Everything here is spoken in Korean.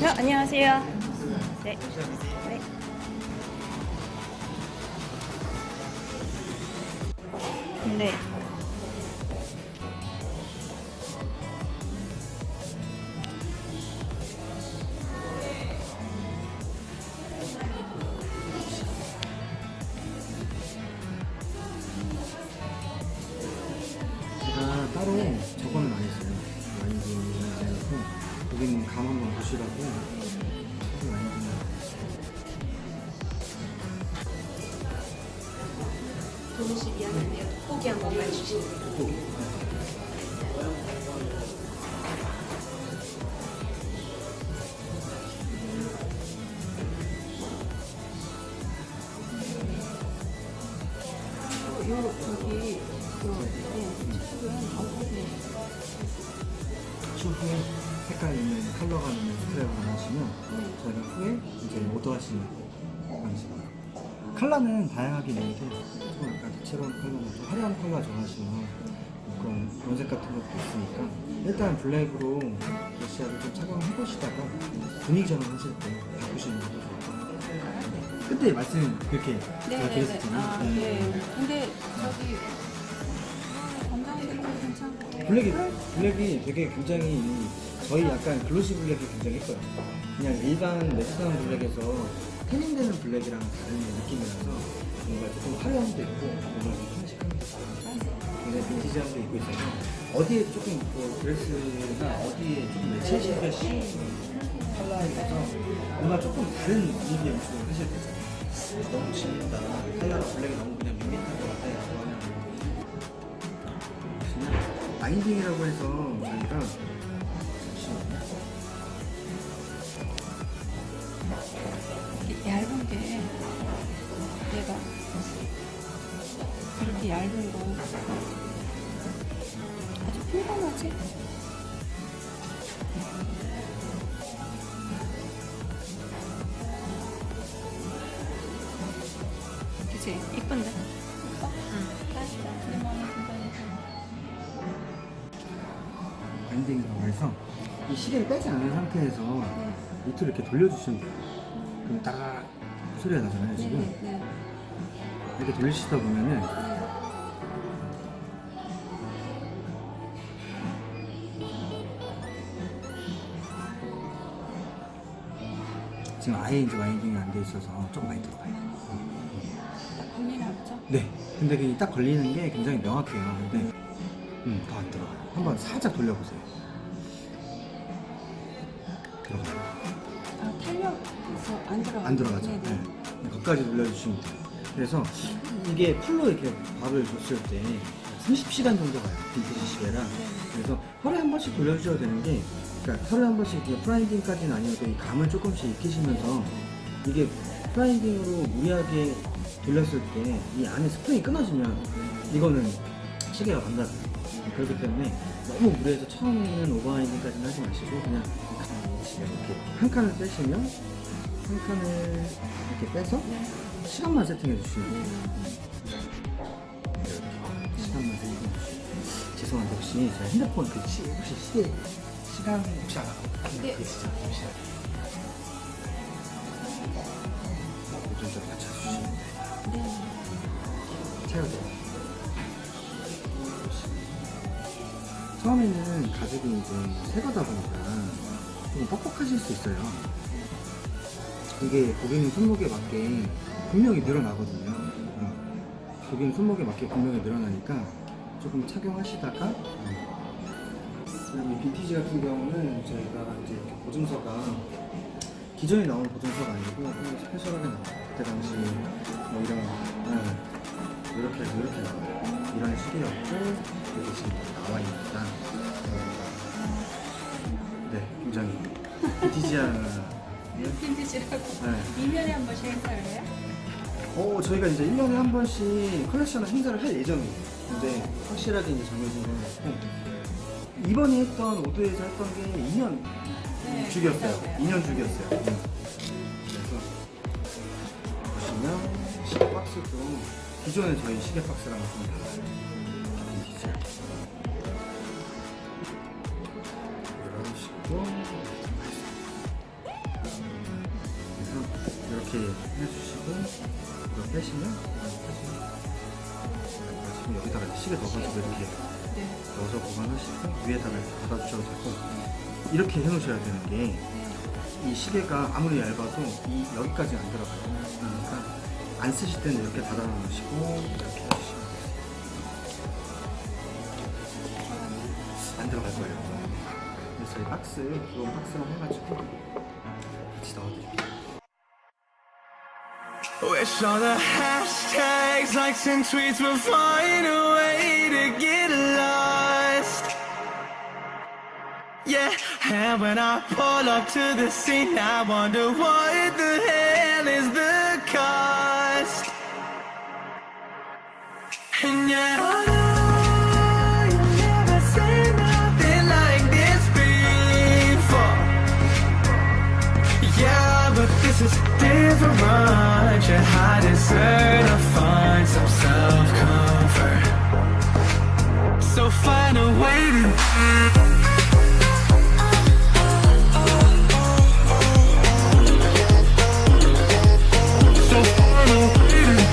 네, 안녕하세요. 네. 네. 네. 제 보시라고 와인딩을 안 했어요. 도시 미안한데요. 고기 한 번만 주시면 고기. 요 저기 요 네, 축은 어떻게 추후에 색깔 있는 컬러가 있는 스프레이를 하시면 저희가 후에 이제 오더하시는 방식입니다. 컬러는 다양하게 있는데 좀 약간 다채로운 컬러나 좀 화려한 컬러 좋아하시면 그런 원색 같은 것도 있으니까 일단 블랙으로 러시아를 좀 착용해 보시다가 분위기 전환하실 때 바꾸시는 것도 좋을 것 같아요. 그때 말씀 그렇게 제가 드렸었잖아요. 아, 네. 네. 근데 저기 건강도 괜찮고 블랙이 블랙이 되게 굉장히 저희 약간 글로시 블랙이 굉장히 예뻐요. 그냥 일반 레스토랑 블랙에서 태닝되는 블랙이랑 다른 느낌이라서 뭔가 조금 화려함도 있고 뭔가 좀 클래식함도 있고 굉장히 빈티지함도 있고 있어서 어디에 조금 뭐 드레스나 어디에 조금 매치해시기가 쉬운 컬러에 있어서 뭔가 조금 다른 분위기 연출을 하실 때잖아요. 너무 질린다. 컬러가 블랙이 너무 그냥 밋밋한 것 같아. 라고 하면 보시면 바인딩이라고 해서 저희가 이렇게 얇은 거 아주 평범하지? 그치? 이쁜데? 이뻐? 응. 내 마음에 든다. 바인딩이라고 해서 이 시계를 빼지 않은 상태에서 네. 밑으로 이렇게 돌려주시면 돼요. 그럼 딱 소리가 나잖아요, 지금. 네, 네. 이렇게 돌리시다 보면은 지금 아예 이제 와인딩이 안 돼 있어서 좀 많이 들어가요. 딱 걸리나 보죠? 네. 근데 그딱 걸리는 게 굉장히 명확해요. 근데 음, 더 안 들어가요. 한번 살짝 돌려보세요. 들어가요. 아, 탄력해서 안 들어가. 안 들어가죠. 네, 네. 네. 거기까지 돌려주시면 돼요. 그래서 이게 풀로 이렇게 밥을 줬을 때 30시간 정도 가요. 빈티지 시계랑. 그래서 하루에 한 번씩 돌려주셔야 되는 게, 그러니까 하루에 한 번씩 프라이딩까지는 아니어도 이 감을 조금씩 익히시면서 이게 프라이딩으로 무리하게 돌렸을 때 이 안에 스프링이 끊어지면 이거는 시계가 반납해요. 그렇기 때문에 너무 무리해서 처음에는 오버하이딩까지는 하지 마시고 그냥 이렇게 한 칸을 빼시면 한 칸을 이렇게 빼서 시간만 세팅해 주시면 돼요. 죄송한데 혹시 제가 핸드폰 그 시, 혹시 시계 시간 혹시 알아? 네. 계시죠? 혹시 요즘 맞춰주시면 돼요. 네. 채워줘요. 처음에는 가죽이 이제 새 거다 보니까 좀 뻑뻑하실 수 있어요. 이게 고객님 손목에 맞게 분명히 늘어나거든요. 어. 고객님 손목에 맞게 분명히 늘어나니까 조금 착용하시다가 이 빈티지 같은 경우는 저희가 이제 이렇게 보증서가 기존에 나온 보증서가 아니고 좀 스페셜하게 나와요. 그때 당시 뭐 이런 어, 이렇게 해서 이렇게 나와요. 이런 시계였고 여기 지금 나와 있다. 네, 굉장히 빈티지한 빈티지라고 네. 2년에 한 번씩 행사를 해요? 어, 저희가 이제 1년에 한 번씩 컬렉션을 행사를 할 예정이에요. 근데 확실하게 이제 정해진 건 없고 이번에 했던 오드에서 했던 게 2년 네, 주기였어요. 맞아요. 2년 주기였어요. 음. 그래서 보시면 시계 박스도 기존의 저희 시계 박스랑 좀 달라요. 빈티지하게. 이런 식으로 그래서 이렇게 해주시고 빼시면 지금 여기다가 이제 시계 넣어가지고 이렇게 네. 넣어서 보관하시고 위에다가 이렇게 닫아주셔도 되고 이렇게 해놓으셔야 되는 게 이 시계가 아무리 얇아도 이 여기까지 안 들어가요. 그러니까 안 쓰실 때는 이렇게 닫아 놓으시고 이렇게 해주시면 돼요. 안 들어갈 거예요. 그래서 이 박스, 이건 박스로 해가지고 같이 넣어드릴게요. Wish all the hashtags, likes, and tweets would find a way to get lost. Yeah, and when I pull up to the scene, I wonder what the hell is the cost. And yet, find a way to